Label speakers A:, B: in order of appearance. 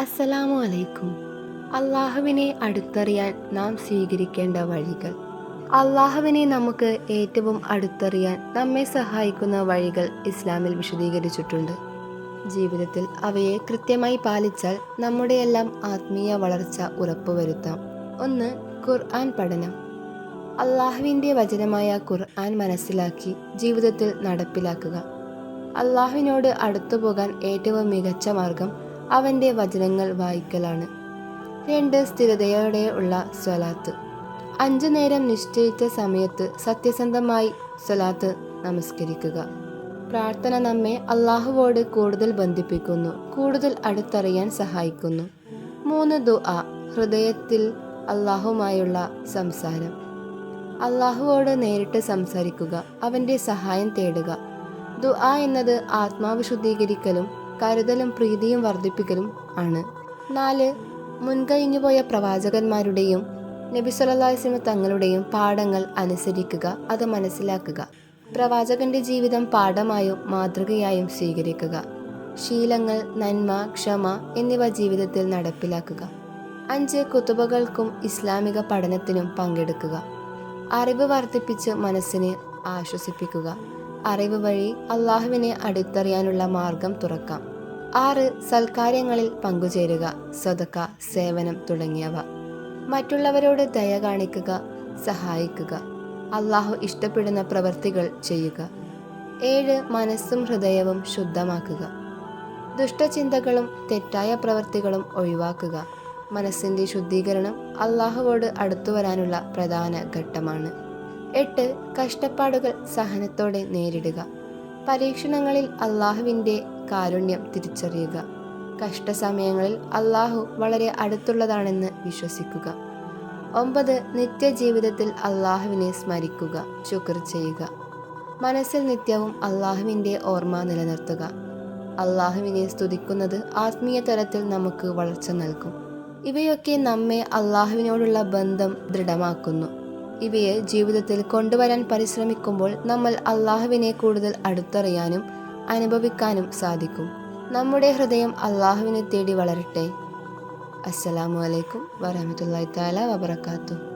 A: അസ്സലാമു അലൈക്കും. അള്ളാഹുവിനെ അടുത്തറിയാൻ നാം സ്വീകരിക്കേണ്ട വഴികൾ. അള്ളാഹുവിനെ നമുക്ക് ഏറ്റവും അടുത്തറിയാൻ നമ്മെ സഹായിക്കുന്ന വഴികൾ ഇസ്ലാമിൽ വിശദീകരിച്ചിട്ടുണ്ട്. ജീവിതത്തിൽ അവയെ കൃത്യമായി പാലിച്ചാൽ നമ്മുടെയെല്ലാം ആത്മീയ വളർച്ച ഉറപ്പുവരുത്താം ഒന്ന് ഖുർആൻ പഠനം. അള്ളാഹുവിന്റെ വചനമായ ഖുർആൻ മനസ്സിലാക്കി ജീവിതത്തിൽ നടപ്പിലാക്കുക. അള്ളാഹുവിനോട് അടുത്തു പോകാൻ ഏറ്റവും മികച്ച മാർഗം അവന്റെ വചനങ്ങൾ വായിക്കലാണ്. രണ്ട് സ്ഥിരതയോടെ ഉള്ള സ്വലാത്ത്. അഞ്ചു നേരം നിശ്ചയിച്ച സമയത്ത് സത്യസന്ധമായി സ്വലാത്ത് നമസ്കരിക്കുക. പ്രാർത്ഥന നമ്മെ അള്ളാഹുവോട് കൂടുതൽ ബന്ധിപ്പിക്കുന്നു കൂടുതൽ അടുത്തറിയാൻ സഹായിക്കുന്നു. മൂന്ന് ദുആ ഹൃദയത്തിൽ അള്ളാഹുമായുള്ള സംസാരം. അള്ളാഹുവോട് നേരിട്ട് സംസാരിക്കുക അവന്റെ സഹായം തേടുക. ദുആ എന്നത് ആത്മാവ് ശുദ്ധീകരിക്കലും കരുതലും പ്രീതിയും വർദ്ധിപ്പിക്കലും ആണ്. നാല് മുൻകഴിഞ്ഞുപോയ പ്രവാചകന്മാരുടെയും നബി സല്ലാസ്ലമ തങ്ങളുടെയും പാഠങ്ങൾ അനുസരിക്കുക അത് മനസ്സിലാക്കുക. പ്രവാചകന്റെ ജീവിതം പാഠമായും മാതൃകയായും സ്വീകരിക്കുക. ശീലങ്ങൾ നന്മ ക്ഷമ എന്നിവ ജീവിതത്തിൽ നടപ്പിലാക്കുക. അഞ്ച് കുത്തുബകൾക്കും ഇസ്ലാമിക പഠനത്തിനും പങ്കെടുക്കുക. അറിവ് വർദ്ധിപ്പിച്ച് മനസ്സിനെ ആശ്വസിപ്പിക്കുക. അറിവ് വഴി അള്ളാഹുവിനെ അടുത്തറിയാനുള്ള മാർഗം തുറക്കാം. ആറ് സൽക്കാര്യങ്ങളിൽ പങ്കുചേരുക സ്വതക്ക സേവനം തുടങ്ങിയവ. മറ്റുള്ളവരോട് ദയ കാണിക്കുക സഹായിക്കുക. അള്ളാഹു ഇഷ്ടപ്പെടുന്ന പ്രവർത്തികൾ ചെയ്യുക. ഏഴ് മനസ്സും ഹൃദയവും ശുദ്ധമാക്കുക. ദുഷ്ടചിന്തകളും തെറ്റായ പ്രവർത്തികളും ഒഴിവാക്കുക. മനസ്സിന്റെ ശുദ്ധീകരണം അള്ളാഹുവോട് അടുത്തു വരാനുള്ള പ്രധാന ഘട്ടമാണ്. എട്ട് കഷ്ടപ്പാടുകൾ സഹനത്തോടെ നേരിടുക. പരീക്ഷണങ്ങളിൽ അള്ളാഹുവിന്റെ കാരുണ്യം തിരിച്ചറിയുക. കഷ്ടസമയങ്ങളിൽ അള്ളാഹു വളരെ അടുത്തുള്ളതാണെന്ന് വിശ്വസിക്കുക. ഒമ്പത് നിത്യജീവിതത്തിൽ അള്ളാഹുവിനെ സ്മരിക്കുക ശുക്ർ ചെയ്യുക. മനസ്സിൽ നിത്യവും അള്ളാഹുവിന്റെ ഓർമ്മ നിലനിർത്തുക. അള്ളാഹുവിനെ സ്തുതിക്കുന്നത് ആത്മീയ തലത്തിൽ നമുക്ക് വളർച്ച നൽകും. ഇവയൊക്കെ നമ്മെ അള്ളാഹുവിനോടുള്ള ബന്ധം ദൃഢമാക്കുന്നു. ഇവയെ ജീവിതത്തിൽ കൊണ്ടുവരാൻ പരിശ്രമിക്കുമ്പോൾ നമ്മൾ അള്ളാഹുവിനെ കൂടുതൽ അടുത്തറിയാനും അനുഭവിക്കാനും സാധിക്കും. നമ്മുടെ ഹൃദയം അള്ളാഹുവിനെ തേടി വളരട്ടെ. അസ്സലാമു അലൈക്കും വരഹമത്തല്ലാ താല വബർക്കാത്തു